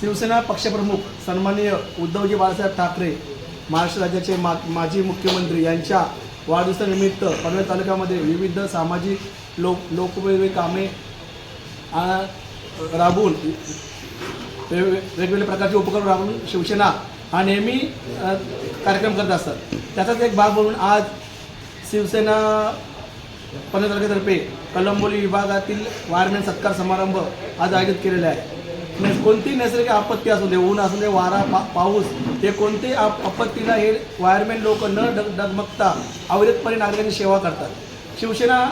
शिवसेना पक्षप्रमुख सन्माननीय उद्धवजी बाळासाहेब ठाकरे महाराष्ट्र राज्याचे मा माजी मुख्यमंत्री यांच्या वाढदिवसानिमित्त पनवेल तालुक्यामध्ये विविध सामाजिक लोक लोकोपयोगी कामे राबवून वे- वेगवेगळ्या प्रकारचे उपक्रम राबवून शिवसेना हा नेहमी कार्यक्रम करत असतात. त्याचाच एक भाग म्हणून आज शिवसेना पनवेल तालुक्यातर्फे कलंबोली विभागातील वायरमॅन सत्कार समारंभ आज आयोजित केलेला आहे. म्हणजे कोणती कोणतीही नैसर्गिक आपत्ती असू दे ऊन असू दे वारा पा पाऊस हे कोणतेही आप आपत्तीला हे वायरमॅन लोक न डग डगमगता अविरतपणे नागरिकांची सेवा करतात. शिवसेना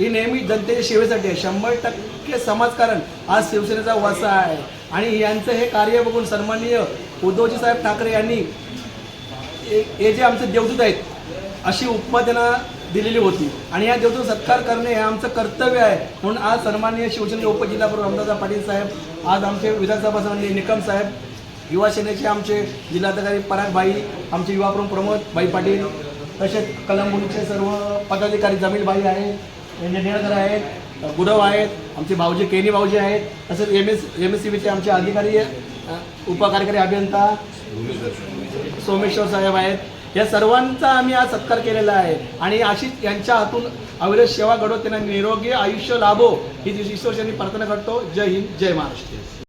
ही नेहमी जनतेच्या सेवेसाठी आहे. शंभर टक्के समाजकारण आज शिवसेनेचा वसा आहे. आणि यांचं हे कार्य बघून सन्माननीय उद्धवजी साहेब ठाकरे यांनी हे हे जे आमचे देवदूत आहेत अशी उपमा त्यांना दिलेली होती. आणि या देवदूत सत्कार करणे हे आमचं कर्तव्य आहे. म्हणून आज सन्माननीय शिवसेनेचे उपजिल्हाप्रमुख रामदास पाटील साहेब आज आमचे विधानसभा सन्माननीय निकम साहेब युवा सेनेचे आमचे जिल्हाधिकारी परागबाई आमचे युवाप्रमुख प्रमोद भाई पाटील तसेच कलंबुलीचे सर्व पदाधिकारी जमीलबाई आहे. इंजिनियर आहेत गुरव आहेत आमचे भाऊजी केनी भाऊजी आहेत तसेच M S M S C बीचे आमचे अधिकारी उपकार्यकारी अभियंता सोमेश्वर साहेब आहेत. या सर्वांचा आम्ही आज सत्कार केलेला आहे. आणि अशीच यांच्या हातून अविरत सेवा घडवत त्यांना निरोगी आयुष्य लाभो ही ईश्वरशांनी प्रार्थना करतो. जय हिंद जय महाराष्ट्र.